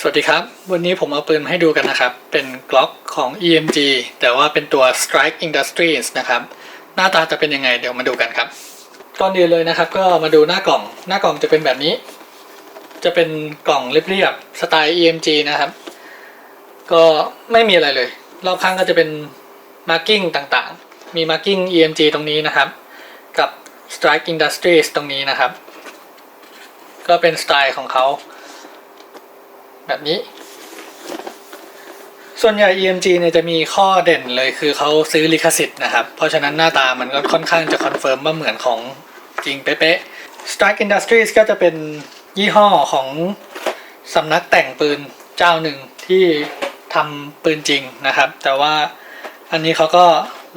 สวัสดีครับ วันนี้ผมเอาปืนมาให้ดูกันนะครับ เป็น Glock ของ EMG แต่ว่าเป็นตัว Strike Industries นะครับ หน้าตาจะเป็นยังไงเดี๋ยวมาดูกันครับก่อนอื่นเลยนะครับ ก็มาดูหน้ากล่อง หน้ากล่องจะเป็นแบบนี้ จะเป็นกล่องเรียบๆสไตล์ EMG นะครับ ก็ไม่มีอะไรเลย รอบข้างก็จะเป็น marking ต่างๆ มี marking EMG ตรงนี้นะครับ กับ Strike Industries ตรงนี้นะครับ ก็เป็นสไตล์ของเขา แบบนี้ ส่วนใหญ่ EMG เนี่ยจะมีข้อเด่นเลยคือเขาซื้อลิขสิทธิ์นะครับ เพราะฉะนั้นหน้าตามันก็ค่อนข้างจะคอนเฟิร์มว่าเหมือนของจริงเป๊ะๆ Strike Industries ก็จะเป็นยี่ห้อของสำนักแต่งปืนเจ้าหนึ่งที่ทำปืนจริงนะครับ แต่ว่าอันนี้เขาก็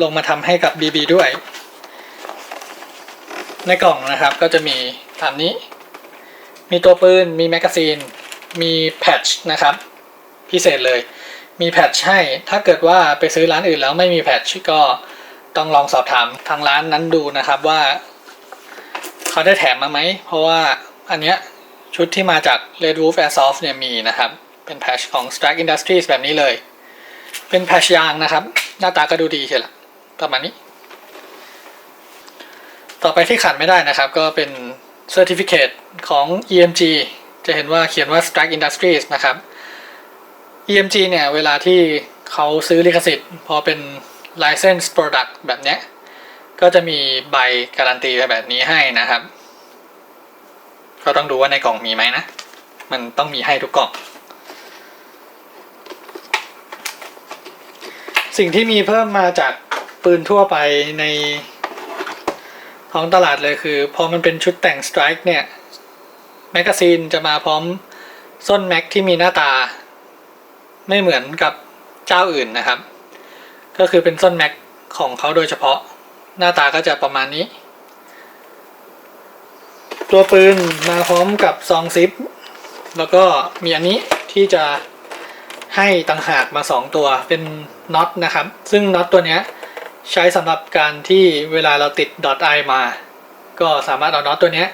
ลงมาทำให้กับ BB ด้วย ในกล่องนะครับก็จะมีตามนี้ มีตัวปืน มีแมกกาซีน มีแพทช์นะครับ พิเศษเลย มีแพทช์ให้ ถ้าเกิดว่าไปซื้อร้านอื่นแล้วไม่มีแพทช์ก็ต้องลองสอบถามทางร้านนั้นดูนะครับว่า เขาได้แถมมาไหม เพราะว่าอันเนี้ยชุดที่มาจาก Red Wolf Airsoft เนี่ยมีนะครับ เป็นแพทช์ของ Strike Industries แบบนี้เลย เป็นแพทช์ยางนะครับ หน้าตาก็ดูดีเชียวละประมาณนี้ ต่อไปที่ขาดไม่ได้นะครับ ก็เป็น Certificate ของ EMG จะเห็นว่าเขียนว่า Strike Industries นะครับ EMG เนี่ย เวลาที่เขาซื้อลิขสิทธิ์ พอเป็น License Product แบบเนี้ย ก็จะมีใบการันตีแบบนี้ให้นะครับ ก็ต้องดูว่าในกล่องมีไหมนะ มันต้องมีให้ทุกกล่อง สิ่งที่มีเพิ่มมาจากปืนทั่วไปในท้องตลาดเลยคือ พอมันเป็นชุดแต่ง Strike เนี่ย แมกกาซีนจะมาพร้อมส้นแม็กที่มีหน้าตา ไม่เหมือนกับเจ้าอื่นนะครับ ก็คือเป็นส้นแม็กของเขาโดยเฉพาะหน้าตาก็จะประมาณนี้ ตัวปืนมาพร้อมกับซองซิป แล้วก็มีอันนี้ที่จะให้ต่างหากมา 2 ตัวเป็นน็อตนะครับ ซึ่งน็อตตัวนี้ใช้สำหรับการที่เวลาเราติด .i มา ก็สามารถเอาน็อตตัวนี้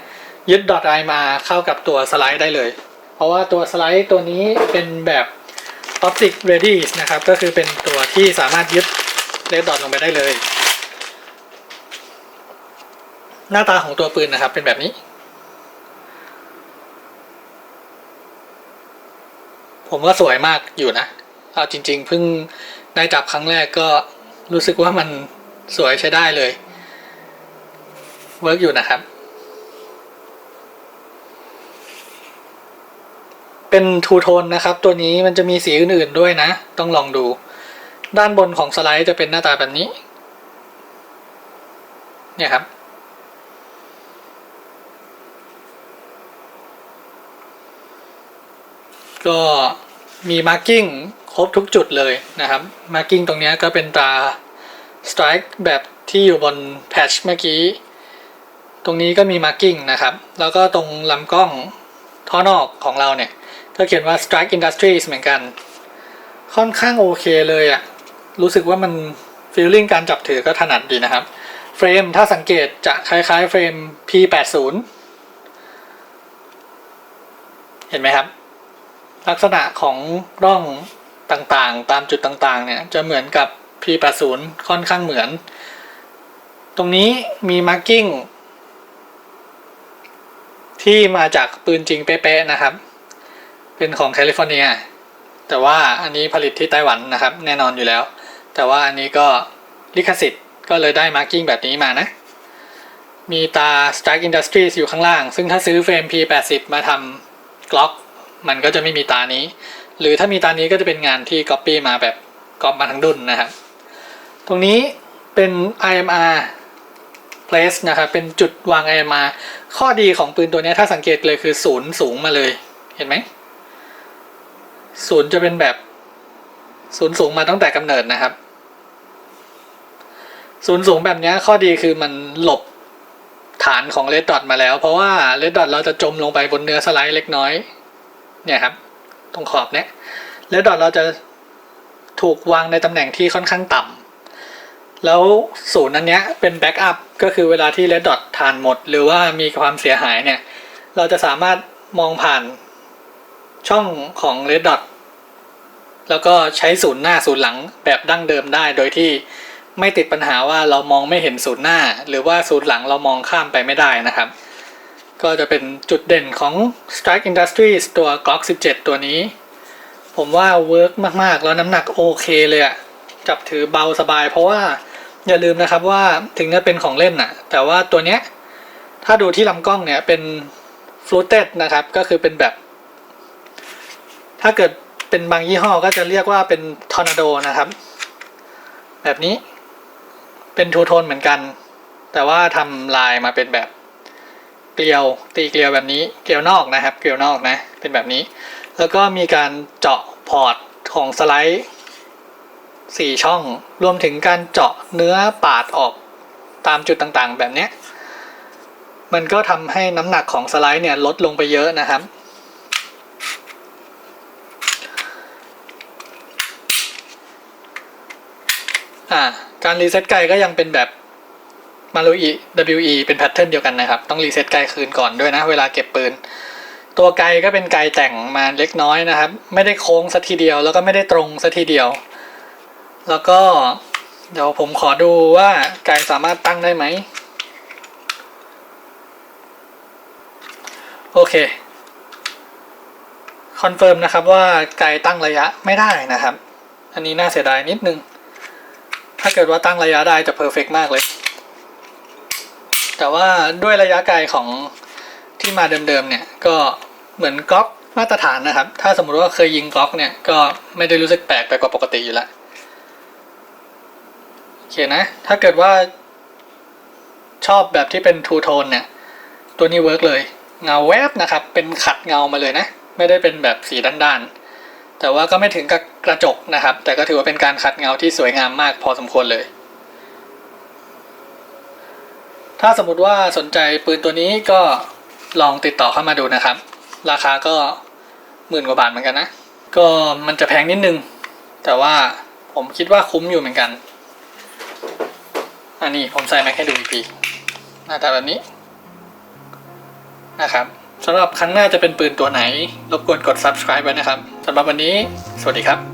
ยึด .i มาเข้ากับตัวสไลด์ได้เลย เพราะว่าตัวสไลด์ตัวนี้เป็นแบบ optic ready นะครับ ก็คือเป็นตัวที่สามารถยึดเลดดอทลงไปได้เลย หน้าตาของตัวปืนนะครับเป็นแบบนี้ ผมว่าสวยมากอยู่นะ เอาจริง ๆ เพิ่งได้จับครั้งแรกก็รู้สึกว่ามันสวยใช้ได้เลย เวิร์กอยู่นะครับ เป็นทูโทนนะครับ ตัวนี้มันจะมีสีอื่นๆด้วยนะ ต้องลองดู ด้านบนของสไลด์จะเป็นหน้าตาแบบนี้ เนี่ยครับ ก็มีมาร์กิ้งครบทุกจุดเลยนะครับ มาร์กิ้งตรงนี้ก็เป็นตรา strike แบบที่อยู่บนแพทชเมื่อกี้ ตรงนี้ก็มีมาร์กิ้งนะครับ แล้วก็ตรงลำกล้องท่อนอกของเราเนี่ย ก็เขียนว่า strike industries เหมือนกัน ค่อนข้างโอเคเลยอะรู้สึกว่ามันฟีลลิ่งการจับถือก็ถนัดดีนะครับ เฟรมถ้าสังเกตจะคล้ายๆเฟรม P80 เห็นไหมครับ ลักษณะของร่องต่างๆ ตามจุดต่างๆ เนี่ย จะเหมือนกับ P80 ค่อนข้างเหมือน ตรงนี้มีมาร์กิ้งที่มาจากปืนจริงเป๊ะๆนะครับ เป็นของแคลิฟอร์เนีย แต่ว่าอันนี้ผลิตที่ไต้หวันนะครับ แน่นอนอยู่แล้ว แต่ว่าอันนี้ก็ลิขสิทธิ์ก็เลยได้มาร์กิ้งแบบนี้มานะ มีตา Strike Industries อยู่ข้างล่าง ซึ่งถ้าซื้อเฟรม P80 มาทำกล็อก มันก็จะไม่มีตานี้ หรือถ้ามีตานี้ก็จะเป็นงานที่ Copy มาแบบก๊อปมาทั้งดุนนะครับ ตรงนี้เป็น IMR place นะครับ เป็นจุดวาง IMR ข้อดีของปืนตัวนี้ถ้าสังเกตเลยคือศูนย์สูงมาเลย เห็นไหม ศูนย์จะเป็นแบบศูนย์สูงมาตั้งแต่กำเนิดนะครับ ศูนย์สูงแบบนี้ข้อดีคือมันหลบฐานของเลดดอทมาแล้ว เพราะว่าเลดดอทเราจะจมลงไปบนเนื้อสไลด์เล็กน้อย เนี่ยครับ ตรงขอบเนี้ยเลดดอทเราจะถูกวางในตำแหน่งที่ค่อนข้างต่ำแล้วศูนย์อันเนี้ยเป็นแบ็กอัพก็คือเวลาที่เลดดอทฐานหมด หรือว่ามีความเสียหายเนี่ย เราจะสามารถมองผ่าน ช่องของ Red Dot แล้วก็ใช้ศูนย์หน้าศูนย์หลังแบบดั้งเดิมได้โดยที่ไม่ติดปัญหาว่าเรามองไม่เห็นศูนย์หน้า หรือว่าศูนย์หลังเรามองข้ามไปไม่ได้นะครับ ก็จะเป็นจุดเด่นของ Strike Industries ตัว Glock 17 ตัวนี้ ผมว่าเวิร์กมาก ๆ แล้วน้ำหนักโอเคเลยอะจับถือเบาสบาย เพราะว่าอย่าลืมนะครับว่าถึงจะเป็นของเล่นอะแต่ว่าตัวเนี้ยถ้าดูที่ลำกล้องเนี่ยเป็น fluted นะครับ ก็คือเป็นแบบ ถ้าเกิดเป็นบางยี่ห้อก็จะเรียกว่าเป็นทอร์นาโดนะครับ แบบนี้เป็นทูโทนเหมือนกัน แต่ว่าทำลายมาเป็นแบบเกลียวตีเกลียวแบบนี้เกลียวนอกนะครับ เกลียวนอกนะเป็นแบบนี้ แล้วก็มีการเจาะพอร์ตของสไลด์สี่ช่อง รวมถึงการเจาะเนื้อปาดออกตามจุดต่างๆ แบบนี้ มันก็ทำให้น้ำหนักของสไลด์เนี่ยลดลงไปเยอะนะครับ อ่า การรีเซ็ตไกลก็ยังเป็นแบบมารุอี WE เป็นแพทเทิร์นเดียวกันนะครับ ต้องรีเซ็ตไกลคืนก่อนด้วยนะ เวลาเก็บปืน ตัวไกลก็เป็นไกลแต่งมาเล็กน้อยนะครับ ไม่ได้โค้งสัทีเดียว แล้วก็ไม่ได้ตรงสัทีเดียว แล้วก็เดี๋ยวผมขอดูว่าไกลสามารถตั้งได้ไหม โอเค คอนเฟิร์มนะครับว่าไกลตั้งระยะไม่ได้นะครับ อันนี้น่าเสียดายนิดนึง ถ้าเกิดว่าตั้งระยะได้จะเพอร์เฟกมากเลย แต่ว่าด้วยระยะไกลของที่มาเดิมๆเนี่ย ก็เหมือนกล็อกมาตรฐานนะครับ ถ้าสมมติว่าเคยยิงกล็อกเนี่ย ก็ไม่ได้รู้สึกแปลกไปกว่าปกติอยู่แล้วโอเคนะ ถ้าเกิดว่าชอบแบบที่เป็นทูโทนเนี่ย ตัวนี้เวิร์กเลย เงาแวบนะครับ เป็นขัดเงามาเลยนะ ไม่ได้เป็นแบบสีด้านๆ แต่ว่าก็ไม่ถึงกับกระจกนะครับ แต่ก็ถือว่าเป็นการขัดเงาที่สวยงามมากพอสมควรเลย ถ้าสมมติว่าสนใจปืนตัวนี้ก็ลองติดต่อเข้ามาดูนะครับ ราคาก็หมื่นกว่าบาทเหมือนกันนะ ก็มันจะแพงนิดนึง แต่ว่าผมคิดว่าคุ้มอยู่เหมือนกัน อันนี้ผมใส่มาให้ดูอีกทีหน้าตาแบบนี้นะครับ สำหรับครั้งหน้าจะเป็นปืนตัวไหน รบกวนกด subscribe ไว้นะครับสำหรับวันนี้ สวัสดีครับ